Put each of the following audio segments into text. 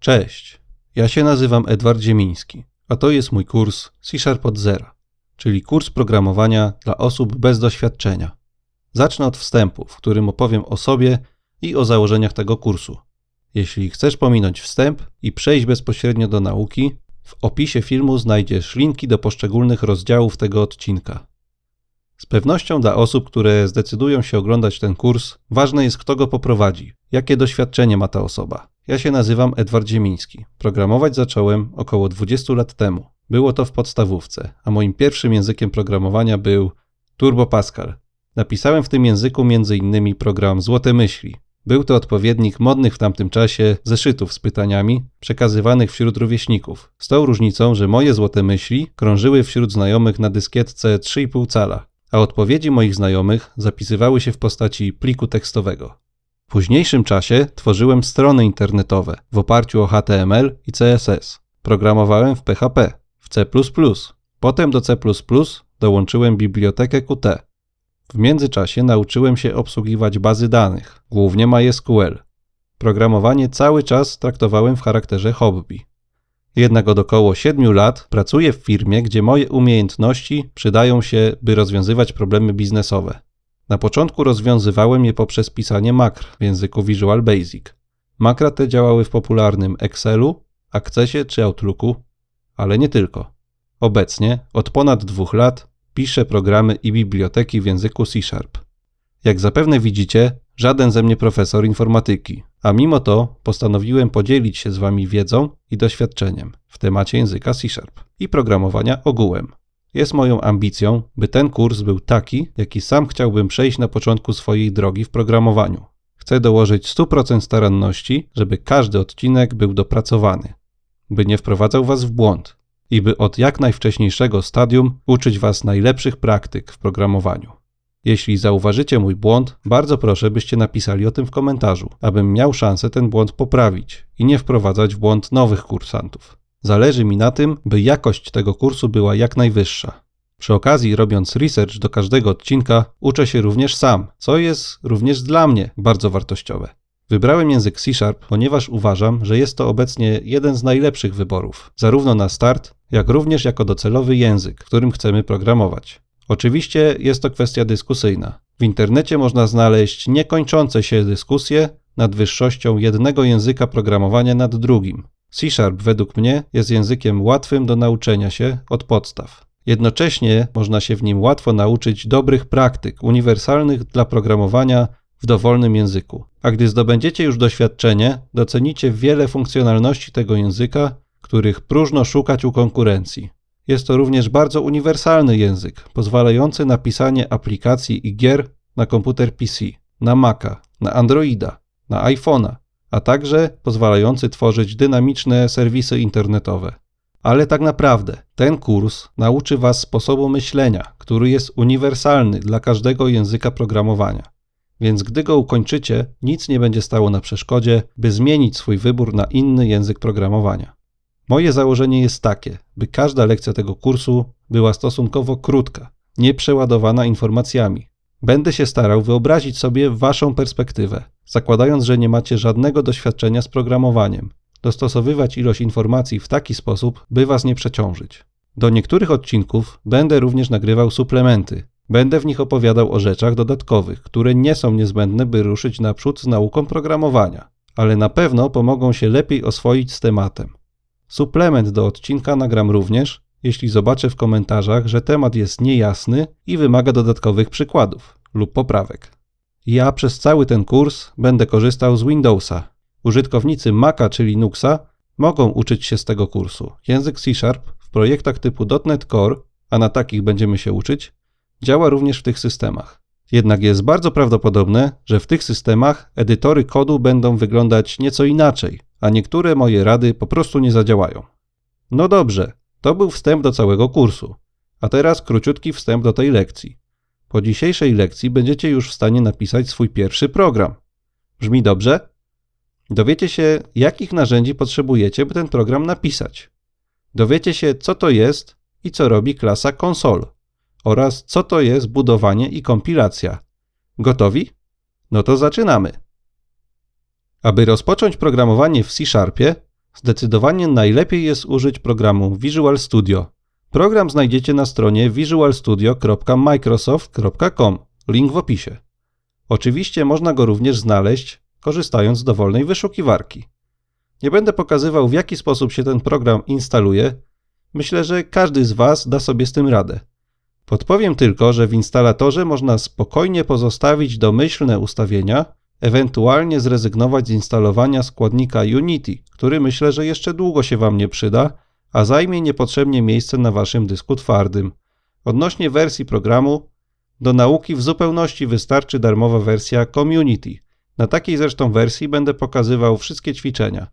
Cześć, ja się nazywam Edward Ziemiński, a to jest mój kurs C Sharp od zera, czyli kurs programowania dla osób bez doświadczenia. Zacznę od wstępu, w którym opowiem o sobie i o założeniach tego kursu. Jeśli chcesz pominąć wstęp i przejść bezpośrednio do nauki, w opisie filmu znajdziesz linki do poszczególnych rozdziałów tego odcinka. Z pewnością dla osób, które zdecydują się oglądać ten kurs, ważne jest, kto go poprowadzi, jakie doświadczenie ma ta osoba. Ja się nazywam Edward Ziemiński. Programować zacząłem około 20 lat temu. Było to w podstawówce, a moim pierwszym językiem programowania był Turbo Pascal. Napisałem w tym języku m.in. program Złote Myśli. Był to odpowiednik modnych w tamtym czasie zeszytów z pytaniami przekazywanych wśród rówieśników. Z tą różnicą, że moje złote myśli krążyły wśród znajomych na dyskietce 3,5 cala, a odpowiedzi moich znajomych zapisywały się w postaci pliku tekstowego. W późniejszym czasie tworzyłem strony internetowe w oparciu o HTML i CSS. Programowałem w PHP, w C++. Potem do C++ dołączyłem bibliotekę Qt. W międzyczasie nauczyłem się obsługiwać bazy danych, głównie MySQL. Programowanie cały czas traktowałem w charakterze hobby. Jednak od około 7 lat pracuję w firmie, gdzie moje umiejętności przydają się, by rozwiązywać problemy biznesowe. Na początku rozwiązywałem je poprzez pisanie makr w języku Visual Basic. Makra te działały w popularnym Excelu, Accessie czy Outlooku, ale nie tylko. Obecnie, od ponad dwóch lat, piszę programy i biblioteki w języku C Sharp. Jak zapewne widzicie, żaden ze mnie profesor informatyki, a mimo to postanowiłem podzielić się z Wami wiedzą i doświadczeniem w temacie języka C Sharp i programowania ogółem. Jest moją ambicją, by ten kurs był taki, jaki sam chciałbym przejść na początku swojej drogi w programowaniu. Chcę dołożyć 100% staranności, żeby każdy odcinek był dopracowany, by nie wprowadzał Was w błąd i by od jak najwcześniejszego stadium uczyć Was najlepszych praktyk w programowaniu. Jeśli zauważycie mój błąd, bardzo proszę, byście napisali o tym w komentarzu, abym miał szansę ten błąd poprawić i nie wprowadzać w błąd nowych kursantów. Zależy mi na tym, by jakość tego kursu była jak najwyższa. Przy okazji, robiąc research do każdego odcinka, uczę się również sam, co jest również dla mnie bardzo wartościowe. Wybrałem język C Sharp, ponieważ uważam, że jest to obecnie jeden z najlepszych wyborów, zarówno na start, jak również jako docelowy język, którym chcemy programować. Oczywiście jest to kwestia dyskusyjna. W internecie można znaleźć niekończące się dyskusje nad wyższością jednego języka programowania nad drugim. C Sharp według mnie jest językiem łatwym do nauczenia się od podstaw. Jednocześnie można się w nim łatwo nauczyć dobrych praktyk uniwersalnych dla programowania w dowolnym języku. A gdy zdobędziecie już doświadczenie, docenicie wiele funkcjonalności tego języka, których próżno szukać u konkurencji. Jest to również bardzo uniwersalny język, pozwalający na pisanie aplikacji i gier na komputer PC, na Maca, na Androida, na iPhone'a, a także pozwalający tworzyć dynamiczne serwisy internetowe. Ale tak naprawdę ten kurs nauczy Was sposobu myślenia, który jest uniwersalny dla każdego języka programowania. Więc gdy go ukończycie, nic nie będzie stało na przeszkodzie, by zmienić swój wybór na inny język programowania. Moje założenie jest takie, by każda lekcja tego kursu była stosunkowo krótka, nieprzeładowana informacjami. Będę się starał wyobrazić sobie Waszą perspektywę, zakładając, że nie macie żadnego doświadczenia z programowaniem, dostosowywać ilość informacji w taki sposób, by Was nie przeciążyć. Do niektórych odcinków będę również nagrywał suplementy. Będę w nich opowiadał o rzeczach dodatkowych, które nie są niezbędne, by ruszyć naprzód z nauką programowania, ale na pewno pomogą się lepiej oswoić z tematem. Suplement do odcinka nagram również, jeśli zobaczę w komentarzach, że temat jest niejasny i wymaga dodatkowych przykładów lub poprawek. Ja przez cały ten kurs będę korzystał z Windowsa. Użytkownicy Maca czy Linuxa mogą uczyć się z tego kursu. Język C Sharp w projektach typu .NET Core, a na takich będziemy się uczyć, działa również w tych systemach. Jednak jest bardzo prawdopodobne, że w tych systemach edytory kodu będą wyglądać nieco inaczej, a niektóre moje rady po prostu nie zadziałają. No dobrze, to był wstęp do całego kursu. A teraz króciutki wstęp do tej lekcji. Po dzisiejszej lekcji będziecie już w stanie napisać swój pierwszy program. Brzmi dobrze? Dowiecie się, jakich narzędzi potrzebujecie, by ten program napisać. Dowiecie się, co to jest i co robi klasa console oraz co to jest budowanie i kompilacja. Gotowi? No to zaczynamy. Aby rozpocząć programowanie w C Sharpie, Zdecydowanie najlepiej jest użyć programu Visual Studio. Program znajdziecie na stronie visualstudio.microsoft.com. Link w opisie. Oczywiście można go również znaleźć korzystając z dowolnej wyszukiwarki. Nie będę pokazywał w jaki sposób się ten program instaluje. Myślę, że każdy z Was da sobie z tym radę. Podpowiem tylko, że w instalatorze można spokojnie pozostawić domyślne ustawienia, ewentualnie zrezygnować z instalowania składnika Unity, który myślę, że jeszcze długo się Wam nie przyda, a zajmie niepotrzebnie miejsce na Waszym dysku twardym. Odnośnie wersji programu, do nauki w zupełności wystarczy darmowa wersja Community. Na takiej zresztą wersji będę pokazywał wszystkie ćwiczenia.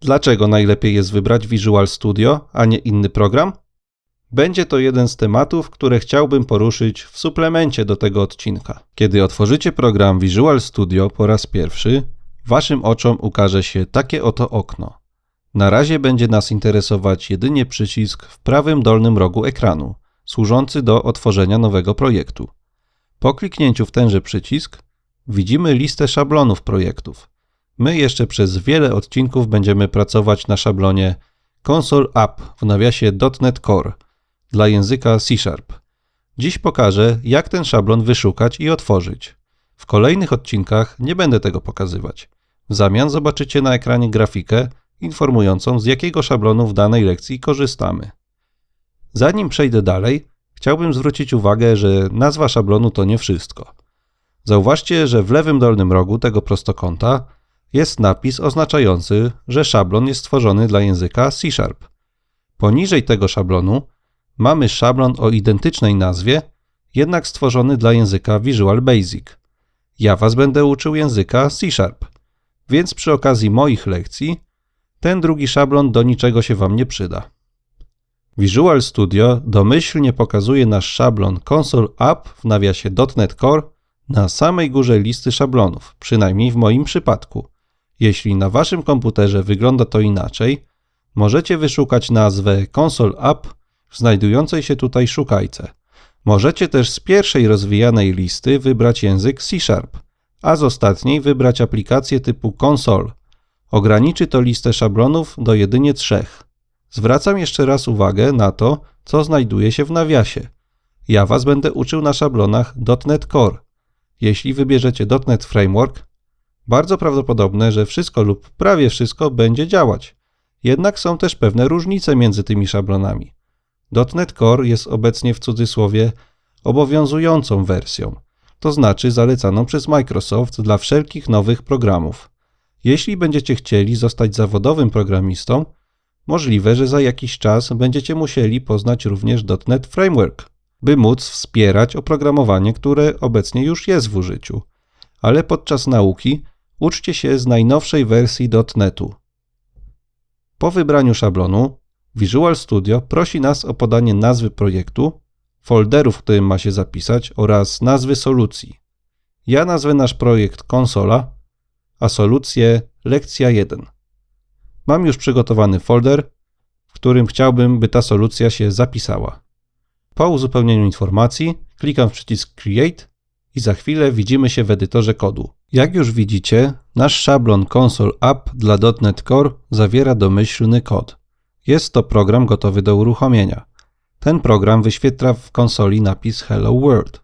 Dlaczego najlepiej jest wybrać Visual Studio, a nie inny program? Będzie to jeden z tematów, które chciałbym poruszyć w suplemencie do tego odcinka. Kiedy otworzycie program Visual Studio po raz pierwszy, waszym oczom ukaże się takie oto okno. Na razie będzie nas interesować jedynie przycisk w prawym dolnym rogu ekranu, służący do otworzenia nowego projektu. Po kliknięciu w tenże przycisk widzimy listę szablonów projektów. My jeszcze przez wiele odcinków będziemy pracować na szablonie Console App w nawiasie .NET Core – dla języka C Sharp. Dziś pokażę, jak ten szablon wyszukać i otworzyć. W kolejnych odcinkach nie będę tego pokazywać. W zamian zobaczycie na ekranie grafikę informującą, z jakiego szablonu w danej lekcji korzystamy. Zanim przejdę dalej, chciałbym zwrócić uwagę, że nazwa szablonu to nie wszystko. Zauważcie, że w lewym dolnym rogu tego prostokąta jest napis oznaczający, że szablon jest stworzony dla języka C Sharp. Poniżej tego szablonu mamy szablon o identycznej nazwie, jednak stworzony dla języka Visual Basic. Ja Was będę uczył języka C Sharp, więc przy okazji moich lekcji ten drugi szablon do niczego się Wam nie przyda. Visual Studio domyślnie pokazuje nasz szablon Console App w nawiasie .NET Core na samej górze listy szablonów, przynajmniej w moim przypadku. Jeśli na Waszym komputerze wygląda to inaczej, możecie wyszukać nazwę Console App znajdującej się tutaj szukajce. Możecie też z pierwszej rozwijanej listy wybrać język C Sharp, a z ostatniej wybrać aplikację typu Console. Ograniczy to listę szablonów do jedynie trzech. Zwracam jeszcze raz uwagę na to, co znajduje się w nawiasie. Ja Was będę uczył na szablonach .NET Core. Jeśli wybierzecie .NET Framework, bardzo prawdopodobne, że wszystko lub prawie wszystko będzie działać. Jednak są też pewne różnice między tymi szablonami. .NET Core jest obecnie w cudzysłowie obowiązującą wersją, to znaczy zalecaną przez Microsoft dla wszelkich nowych programów. Jeśli będziecie chcieli zostać zawodowym programistą, możliwe, że za jakiś czas będziecie musieli poznać również .NET Framework, by móc wspierać oprogramowanie, które obecnie już jest w użyciu. Ale podczas nauki uczcie się z najnowszej wersji .NETu. Po wybraniu szablonu Visual Studio prosi nas o podanie nazwy projektu, folderu, w którym ma się zapisać oraz nazwy solucji. Ja nazwę nasz projekt konsola, a solucję lekcja 1. Mam już przygotowany folder, w którym chciałbym, by ta solucja się zapisała. Po uzupełnieniu informacji klikam w przycisk Create i za chwilę widzimy się w edytorze kodu. Jak już widzicie, nasz szablon Console App dla .NET Core zawiera domyślny kod. Jest to program gotowy do uruchomienia. Ten program wyświetla w konsoli napis Hello World.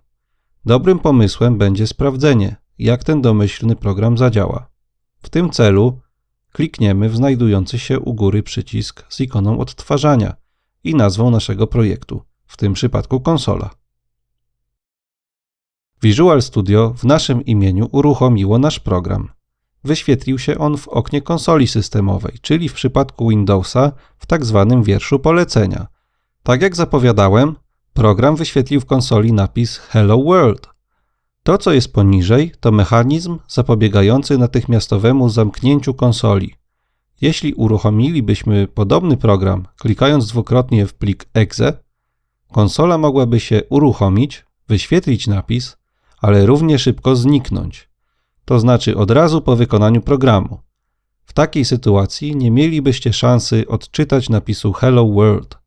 Dobrym pomysłem będzie sprawdzenie, jak ten domyślny program zadziała. W tym celu klikniemy w znajdujący się u góry przycisk z ikoną odtwarzania i nazwą naszego projektu, w tym przypadku konsola. Visual Studio w naszym imieniu uruchomiło nasz program wyświetlił się on w oknie konsoli systemowej, czyli w przypadku Windowsa w tak zwanym wierszu polecenia. Tak jak zapowiadałem, program wyświetlił w konsoli napis Hello World. To, co jest poniżej, to mechanizm zapobiegający natychmiastowemu zamknięciu konsoli. Jeśli uruchomilibyśmy podobny program, klikając dwukrotnie w plik exe, konsola mogłaby się uruchomić, wyświetlić napis, ale równie szybko zniknąć to znaczy od razu po wykonaniu programu. W takiej sytuacji nie mielibyście szansy odczytać napisu Hello World.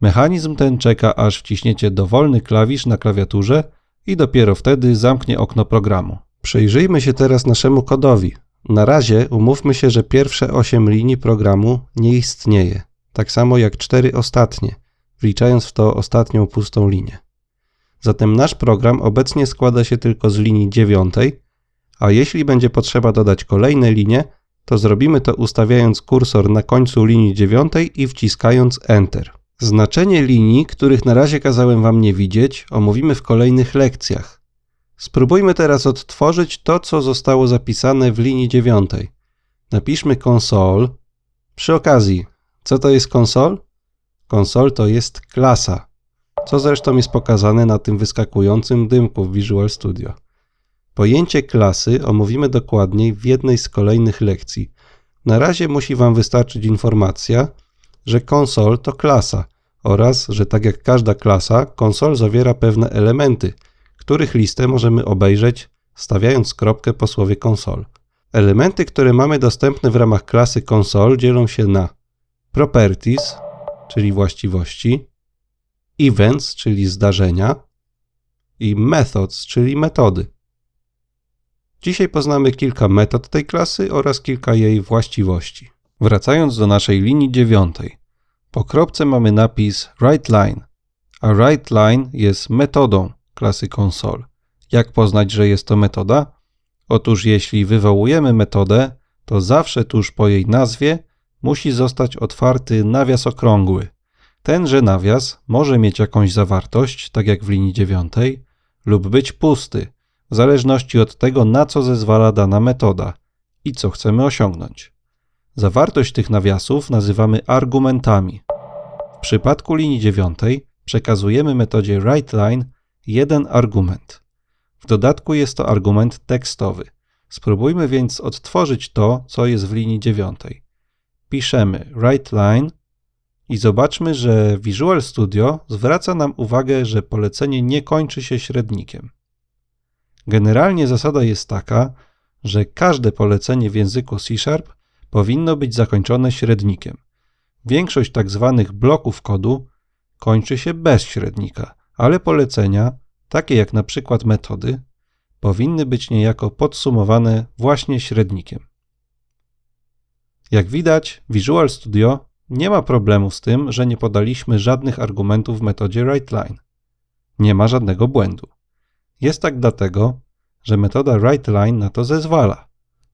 Mechanizm ten czeka, aż wciśniecie dowolny klawisz na klawiaturze i dopiero wtedy zamknie okno programu. Przyjrzyjmy się teraz naszemu kodowi. Na razie umówmy się, że pierwsze 8 linii programu nie istnieje, tak samo jak cztery ostatnie, wliczając w to ostatnią pustą linię. Zatem nasz program obecnie składa się tylko z linii dziewiątej, a jeśli będzie potrzeba dodać kolejne linie, to zrobimy to ustawiając kursor na końcu linii dziewiątej i wciskając Enter. Znaczenie linii, których na razie kazałem Wam nie widzieć, omówimy w kolejnych lekcjach. Spróbujmy teraz odtworzyć to, co zostało zapisane w linii dziewiątej. Napiszmy konsol. Przy okazji, co to jest konsol? Konsol to jest klasa, co zresztą jest pokazane na tym wyskakującym dymku w Visual Studio. Pojęcie klasy omówimy dokładniej w jednej z kolejnych lekcji. Na razie musi Wam wystarczyć informacja, że konsol to klasa oraz, że tak jak każda klasa, konsol zawiera pewne elementy, których listę możemy obejrzeć stawiając kropkę po słowie konsol. Elementy, które mamy dostępne w ramach klasy konsol dzielą się na properties, czyli właściwości, events, czyli zdarzenia i methods, czyli metody. Dzisiaj poznamy kilka metod tej klasy oraz kilka jej właściwości. Wracając do naszej linii dziewiątej. Po kropce mamy napis WriteLine, a WriteLine jest metodą klasy console. Jak poznać, że jest to metoda? Otóż jeśli wywołujemy metodę, to zawsze tuż po jej nazwie musi zostać otwarty nawias okrągły. Tenże nawias może mieć jakąś zawartość, tak jak w linii dziewiątej, lub być pusty, w zależności od tego, na co zezwala dana metoda i co chcemy osiągnąć. Zawartość tych nawiasów nazywamy argumentami. W przypadku linii dziewiątej przekazujemy metodzie WriteLine jeden argument. W dodatku jest to argument tekstowy. Spróbujmy więc odtworzyć to, co jest w linii dziewiątej. Piszemy WriteLine i zobaczmy, że Visual Studio zwraca nam uwagę, że polecenie nie kończy się średnikiem. Generalnie zasada jest taka, że każde polecenie w języku C Sharp powinno być zakończone średnikiem. Większość. Tak bloków kodu kończy się bez średnika, ale polecenia, takie jak na przykład metody, powinny być niejako podsumowane właśnie średnikiem. Jak widać, Visual Studio nie ma problemu z tym, że nie podaliśmy żadnych argumentów w metodzie WriteLine. Nie ma żadnego błędu. Jest tak dlatego, że metoda WriteLine na to zezwala.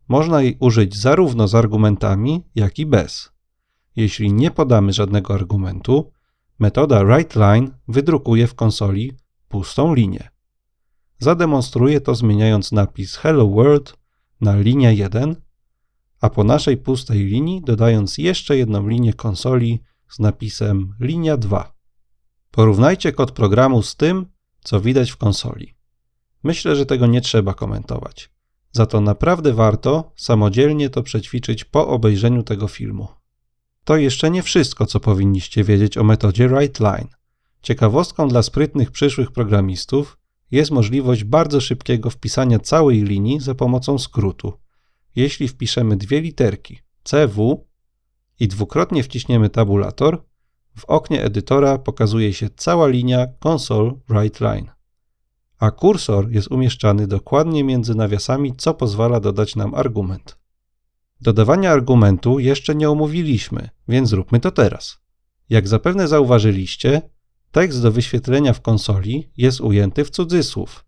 Można jej użyć zarówno z argumentami, jak i bez. Jeśli nie podamy żadnego argumentu, metoda WriteLine wydrukuje w konsoli pustą linię. Zademonstruję to zmieniając napis Hello World na linia 1, a po naszej pustej linii dodając jeszcze jedną linię konsoli z napisem linia 2. Porównajcie kod programu z tym, co widać w konsoli. Myślę, że tego nie trzeba komentować. Za to naprawdę warto samodzielnie to przećwiczyć po obejrzeniu tego filmu. To jeszcze nie wszystko, co powinniście wiedzieć o metodzie WriteLine. Ciekawostką dla sprytnych przyszłych programistów jest możliwość bardzo szybkiego wpisania całej linii za pomocą skrótu. Jeśli wpiszemy dwie literki CW i dwukrotnie wciśniemy tabulator, w oknie edytora pokazuje się cała linia console WriteLine a kursor jest umieszczany dokładnie między nawiasami, co pozwala dodać nam argument. Dodawania argumentu jeszcze nie omówiliśmy, więc zróbmy to teraz. Jak zapewne zauważyliście, tekst do wyświetlenia w konsoli jest ujęty w cudzysłów.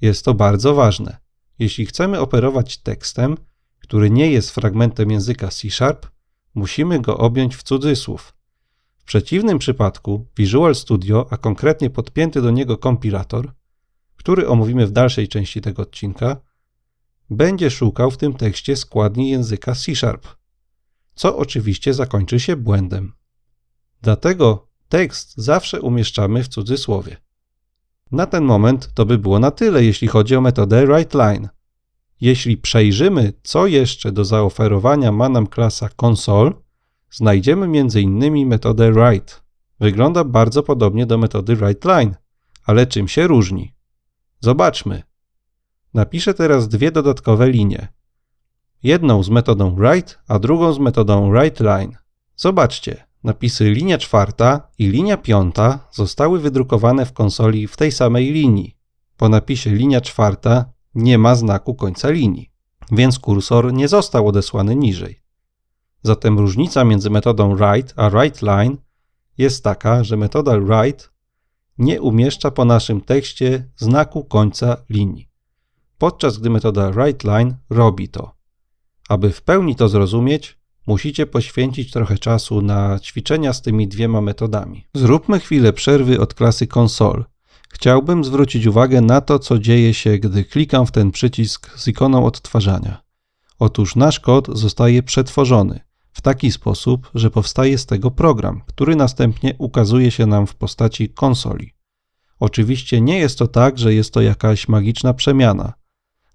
Jest to bardzo ważne. Jeśli chcemy operować tekstem, który nie jest fragmentem języka C Sharp, musimy go objąć w cudzysłów. W przeciwnym przypadku Visual Studio, a konkretnie podpięty do niego kompilator, który omówimy w dalszej części tego odcinka, będzie szukał w tym tekście składni języka C Sharp, co oczywiście zakończy się błędem. Dlatego tekst zawsze umieszczamy w cudzysłowie. Na ten moment to by było na tyle, jeśli chodzi o metodę WriteLine. Jeśli przejrzymy, co jeszcze do zaoferowania ma nam klasa console, znajdziemy m.in. metodę write. Wygląda bardzo podobnie do metody WriteLine, ale czym się różni? Zobaczmy. Napiszę teraz dwie dodatkowe linie. Jedną z metodą write, a drugą z metodą writeLine. Zobaczcie, napisy linia czwarta i linia piąta zostały wydrukowane w konsoli w tej samej linii. Po napisie linia czwarta nie ma znaku końca linii. więc kursor nie został odesłany niżej. Zatem różnica między metodą write a writeLine jest taka, że metoda write nie umieszcza po naszym tekście znaku końca linii, podczas gdy metoda writeLine robi to. Aby w pełni to zrozumieć, musicie poświęcić trochę czasu na ćwiczenia z tymi dwiema metodami. Zróbmy chwilę przerwy od klasy console. Chciałbym zwrócić uwagę na to, co dzieje się, gdy klikam w ten przycisk z ikoną odtwarzania. Otóż nasz kod zostaje przetworzony w taki sposób, że powstaje z tego program, który następnie ukazuje się nam w postaci konsoli. Oczywiście nie jest to tak, że jest to jakaś magiczna przemiana.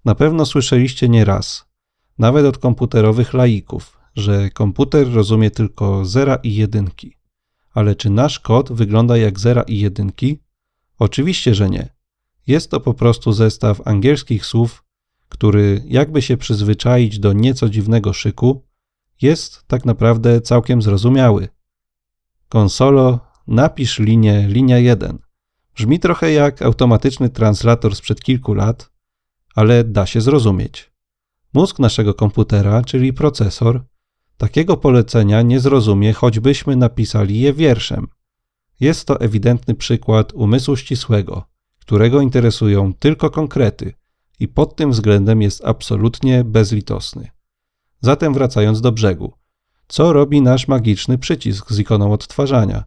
Na pewno słyszeliście nieraz, nawet od komputerowych laików, że komputer rozumie tylko zera i jedynki. Ale czy nasz kod wygląda jak zera i jedynki? Oczywiście, że nie. Jest to po prostu zestaw angielskich słów, który, jakby się przyzwyczaić do nieco dziwnego szyku, jest tak naprawdę całkiem zrozumiały. Konsolo, napisz linię, linia 1. Brzmi trochę jak automatyczny translator sprzed kilku lat, ale da się zrozumieć. Mózg naszego komputera, czyli procesor, takiego polecenia nie zrozumie, choćbyśmy napisali je wierszem. Jest to ewidentny przykład umysłu ścisłego, którego interesują tylko konkrety i pod tym względem jest absolutnie bezlitosny. Zatem wracając do brzegu. Co robi nasz magiczny przycisk z ikoną odtwarzania?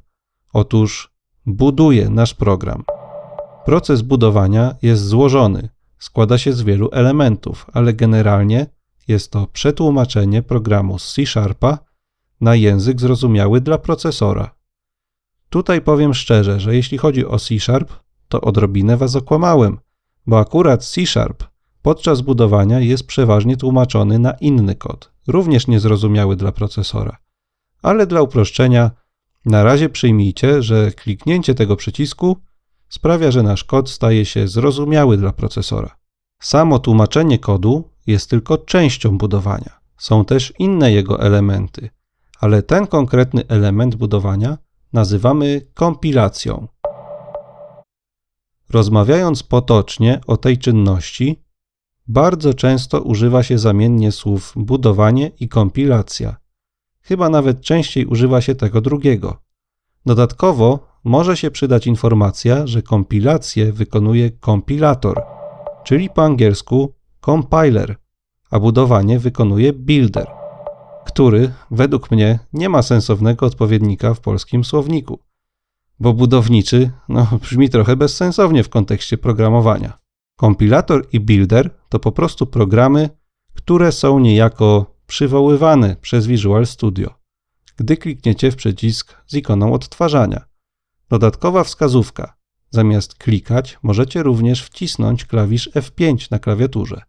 Otóż buduje nasz program. Proces budowania jest złożony, składa się z wielu elementów, ale generalnie jest to przetłumaczenie programu z C Sharpa na język zrozumiały dla procesora. Tutaj powiem szczerze, że jeśli chodzi o C Sharp, to odrobinę was okłamałem, bo akurat C Sharp podczas budowania jest przeważnie tłumaczony na inny kod, również niezrozumiały dla procesora. Ale dla uproszczenia, na razie przyjmijcie, że kliknięcie tego przycisku sprawia, że nasz kod staje się zrozumiały dla procesora. Samo tłumaczenie kodu jest tylko częścią budowania. Są też inne jego elementy, ale ten konkretny element budowania nazywamy kompilacją. Rozmawiając potocznie o tej czynności, bardzo często używa się zamiennie słów budowanie i kompilacja. Chyba nawet częściej używa się tego drugiego. Dodatkowo może się przydać informacja, że kompilację wykonuje kompilator, czyli po angielsku compiler, a budowanie wykonuje builder, który według mnie nie ma sensownego odpowiednika w polskim słowniku, bo budowniczy no, brzmi trochę bezsensownie w kontekście programowania. Kompilator i builder to po prostu programy, które są niejako przywoływane przez Visual Studio, gdy klikniecie w przycisk z ikoną odtwarzania. Dodatkowa wskazówka. Zamiast klikać, możecie również wcisnąć klawisz F5 na klawiaturze,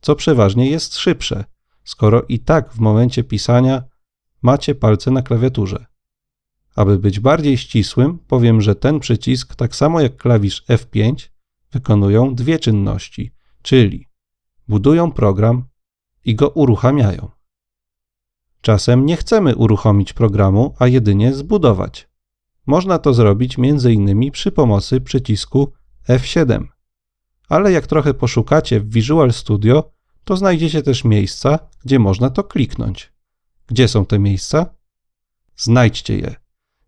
co przeważnie jest szybsze, skoro i tak w momencie pisania macie palce na klawiaturze. Aby być bardziej ścisłym, powiem, że ten przycisk, tak samo jak klawisz F5, wykonują dwie czynności, czyli budują program i go uruchamiają. Czasem nie chcemy uruchomić programu, a jedynie zbudować. Można to zrobić m.in. przy pomocy przycisku F7. Ale jak trochę poszukacie w Visual Studio, to znajdziecie też miejsca, gdzie można to kliknąć. Gdzie są te miejsca? Znajdźcie je.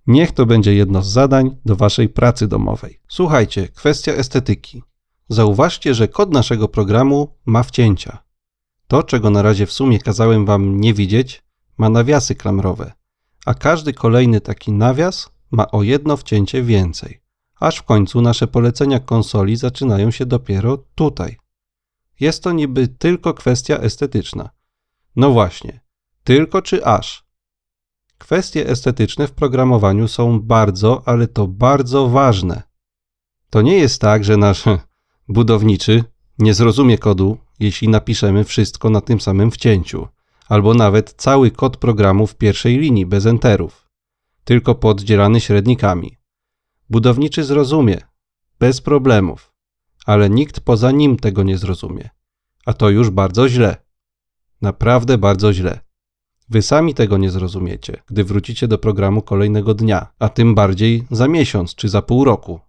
Niech to będzie jedno z zadań do waszej pracy domowej. Słuchajcie, kwestia estetyki. Zauważcie, że kod naszego programu ma wcięcia. To, czego na razie w sumie kazałem wam nie widzieć, ma nawiasy klamrowe, a każdy kolejny taki nawias ma o jedno wcięcie więcej, aż w końcu nasze polecenia konsoli zaczynają się dopiero tutaj. Jest to niby tylko kwestia estetyczna. No właśnie, tylko czy aż? Kwestie estetyczne w programowaniu są bardzo, ale to bardzo ważne. To nie jest tak, że nasz budowniczy nie zrozumie kodu, jeśli napiszemy wszystko na tym samym wcięciu, albo nawet cały kod programu w pierwszej linii bez enterów, tylko poddzielany średnikami. Budowniczy zrozumie, bez problemów, ale nikt poza nim tego nie zrozumie. A to już bardzo źle. Naprawdę bardzo źle. Wy sami tego nie zrozumiecie, gdy wrócicie do programu kolejnego dnia, a tym bardziej za miesiąc czy za pół roku.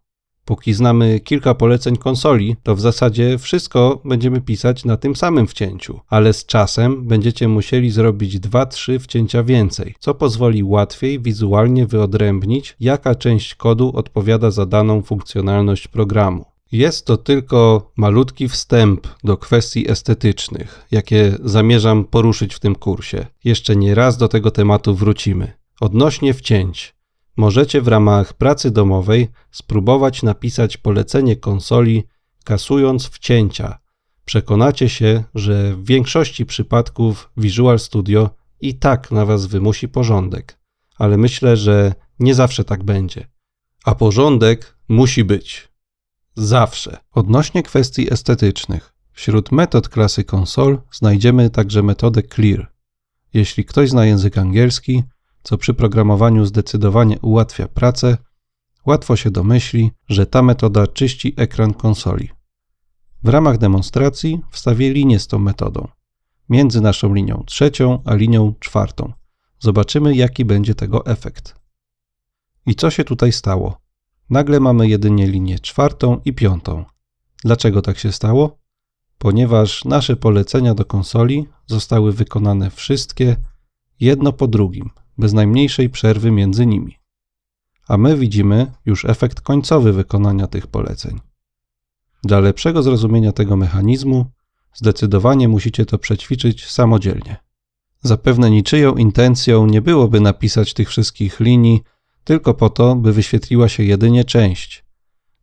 Póki znamy kilka poleceń konsoli, to w zasadzie wszystko będziemy pisać na tym samym wcięciu, ale z czasem będziecie musieli zrobić 2-3 wcięcia więcej, co pozwoli łatwiej wizualnie wyodrębnić, jaka część kodu odpowiada za daną funkcjonalność programu. Jest to tylko malutki wstęp do kwestii estetycznych, jakie zamierzam poruszyć w tym kursie. Jeszcze nie raz do tego tematu wrócimy. Odnośnie wcięć. Możecie w ramach pracy domowej spróbować napisać polecenie konsoli, kasując wcięcia. Przekonacie się, że w większości przypadków Visual Studio i tak na Was wymusi porządek, ale myślę, że nie zawsze tak będzie. A porządek musi być. Zawsze. Odnośnie kwestii estetycznych. Wśród metod klasy konsol znajdziemy także metodę clear. Jeśli ktoś zna język angielski, co przy programowaniu zdecydowanie ułatwia pracę, łatwo się domyśli, że ta metoda czyści ekran konsoli. W ramach demonstracji wstawię linię z tą metodą, między naszą linią trzecią a linią czwartą. Zobaczymy, jaki będzie tego efekt. I co się tutaj stało? Nagle mamy jedynie linię czwartą i piątą. Dlaczego tak się stało? Ponieważ nasze polecenia do konsoli zostały wykonane wszystkie jedno po drugim, bez najmniejszej przerwy między nimi. A my widzimy już efekt końcowy wykonania tych poleceń. Dla lepszego zrozumienia tego mechanizmu, zdecydowanie musicie to przećwiczyć samodzielnie. Zapewne niczyją intencją nie byłoby napisać tych wszystkich linii tylko po to, by wyświetliła się jedynie część.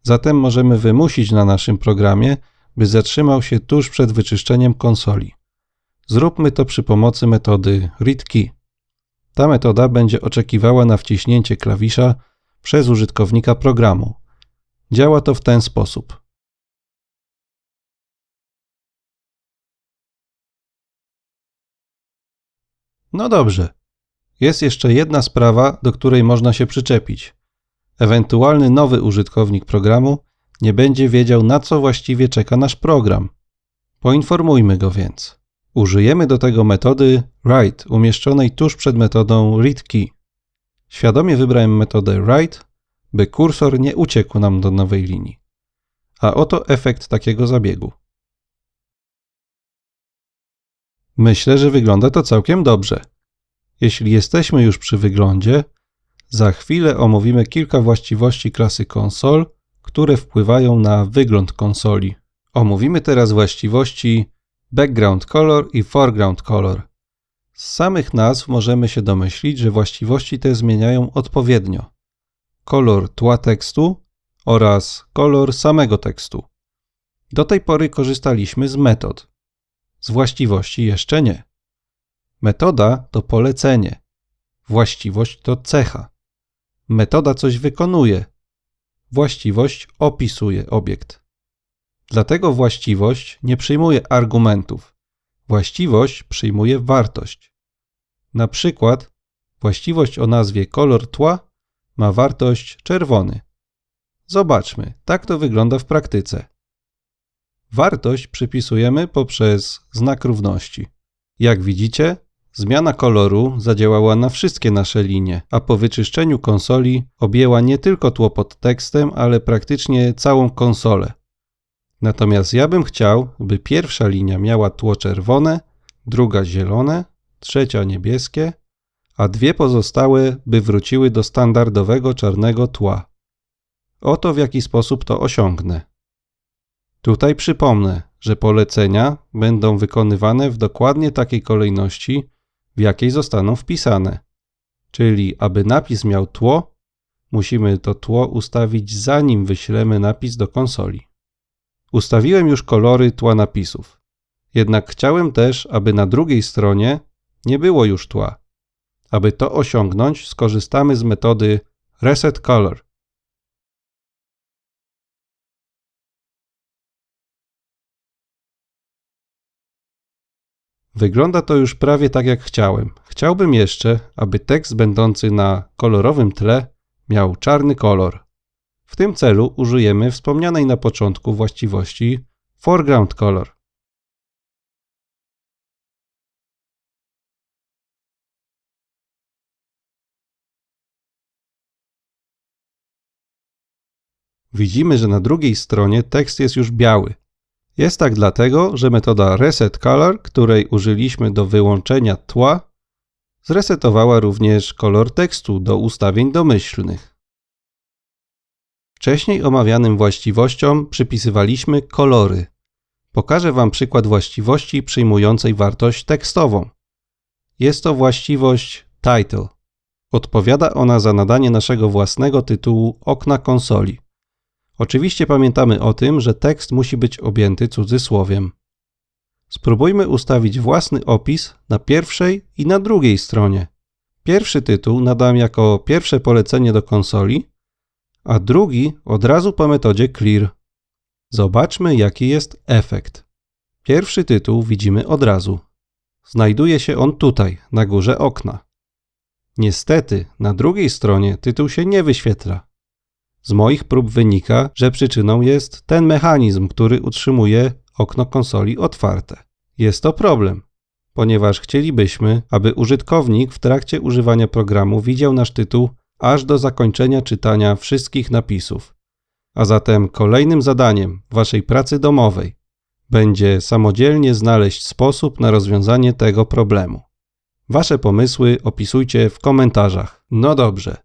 Zatem możemy wymusić na naszym programie, by zatrzymał się tuż przed wyczyszczeniem konsoli. Zróbmy to przy pomocy metody readKey. Ta metoda będzie oczekiwała na wciśnięcie klawisza przez użytkownika programu. Działa to w ten sposób. No dobrze. Jest jeszcze jedna sprawa, do której można się przyczepić. Ewentualny nowy użytkownik programu nie będzie wiedział, na co właściwie czeka nasz program. Poinformujmy go więc. Użyjemy do tego metody write umieszczonej tuż przed metodą readKey. Świadomie wybrałem metodę write, by kursor nie uciekł nam do nowej linii. A oto efekt takiego zabiegu. Myślę, że wygląda to całkiem dobrze. Jeśli jesteśmy już przy wyglądzie, za chwilę omówimy kilka właściwości klasy konsol, które wpływają na wygląd konsoli. Omówimy teraz właściwości background color i foreground color. Z samych nazw możemy się domyślić, że właściwości te zmieniają odpowiednio kolor tła tekstu oraz kolor samego tekstu. Do tej pory korzystaliśmy z metod. Z właściwości jeszcze nie. Metoda to polecenie. Właściwość to cecha. Metoda coś wykonuje. Właściwość opisuje obiekt. Dlatego właściwość nie przyjmuje argumentów. Właściwość przyjmuje wartość. Na przykład właściwość o nazwie kolor tła ma wartość czerwony. Zobaczmy, tak to wygląda w praktyce. Wartość przypisujemy poprzez znak równości. Jak widzicie, zmiana koloru zadziałała na wszystkie nasze linie, a po wyczyszczeniu konsoli objęła nie tylko tło pod tekstem, ale praktycznie całą konsolę. Natomiast ja bym chciał, by pierwsza linia miała tło czerwone, druga zielone, trzecia niebieskie, a dwie pozostałe by wróciły do standardowego czarnego tła. Oto w jaki sposób to osiągnę. Tutaj przypomnę, że polecenia będą wykonywane w dokładnie takiej kolejności, w jakiej zostaną wpisane. Czyli, aby napis miał tło, musimy to tło ustawić zanim wyślemy napis do konsoli. Ustawiłem już kolory tła napisów. Jednak chciałem też, aby na drugiej stronie nie było już tła. Aby to osiągnąć, skorzystamy z metody Reset Color. Wygląda to już prawie tak jak chciałem. Chciałbym jeszcze, aby tekst będący na kolorowym tle miał czarny kolor. W tym celu użyjemy wspomnianej na początku właściwości foreground color. Widzimy, że na drugiej stronie tekst jest już biały. Jest tak dlatego, że metoda Reset Color, której użyliśmy do wyłączenia tła, zresetowała również kolor tekstu do ustawień domyślnych. Wcześniej omawianym właściwościom przypisywaliśmy kolory. Pokażę Wam przykład właściwości przyjmującej wartość tekstową. Jest to właściwość title. Odpowiada ona za nadanie naszego własnego tytułu okna konsoli. Oczywiście pamiętamy o tym, że tekst musi być objęty cudzysłowiem. Spróbujmy ustawić własny opis na pierwszej i na drugiej stronie. Pierwszy tytuł nadam jako pierwsze polecenie do konsoli, a drugi od razu po metodzie clear. Zobaczmy, jaki jest efekt. Pierwszy tytuł widzimy od razu. Znajduje się on tutaj, na górze okna. Niestety, na drugiej stronie tytuł się nie wyświetla. Z moich prób wynika, że przyczyną jest ten mechanizm, który utrzymuje okno konsoli otwarte. Jest to problem, ponieważ chcielibyśmy, aby użytkownik w trakcie używania programu widział nasz tytuł aż do zakończenia czytania wszystkich napisów. A zatem kolejnym zadaniem waszej pracy domowej będzie samodzielnie znaleźć sposób na rozwiązanie tego problemu. Wasze pomysły opisujcie w komentarzach. No dobrze.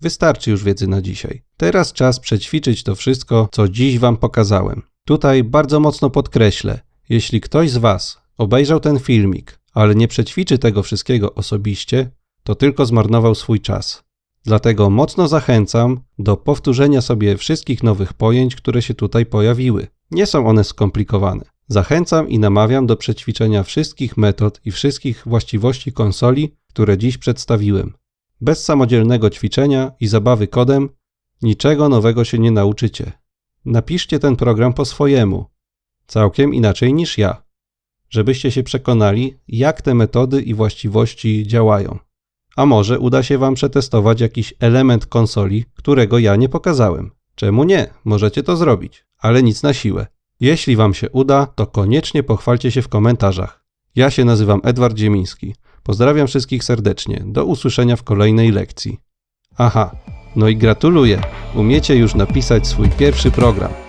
Wystarczy już wiedzy na dzisiaj. Teraz czas przećwiczyć to wszystko, co dziś Wam pokazałem. Tutaj bardzo mocno podkreślę, jeśli ktoś z Was obejrzał ten filmik, ale nie przećwiczy tego wszystkiego osobiście, to tylko zmarnował swój czas. Dlatego mocno zachęcam do powtórzenia sobie wszystkich nowych pojęć, które się tutaj pojawiły. Nie są one skomplikowane. Zachęcam i namawiam do przećwiczenia wszystkich metod i wszystkich właściwości konsoli, które dziś przedstawiłem. Bez samodzielnego ćwiczenia i zabawy kodem niczego nowego się nie nauczycie. Napiszcie ten program po swojemu, całkiem inaczej niż ja, żebyście się przekonali, jak te metody i właściwości działają. A może uda się Wam przetestować jakiś element konsoli, którego ja nie pokazałem. Czemu nie? Możecie to zrobić, ale nic na siłę. Jeśli Wam się uda, to koniecznie pochwalcie się w komentarzach. Ja się nazywam Edward Ziemiński. Pozdrawiam wszystkich serdecznie. Do usłyszenia w kolejnej lekcji. Aha, no i gratuluję. Umiecie już napisać swój pierwszy program.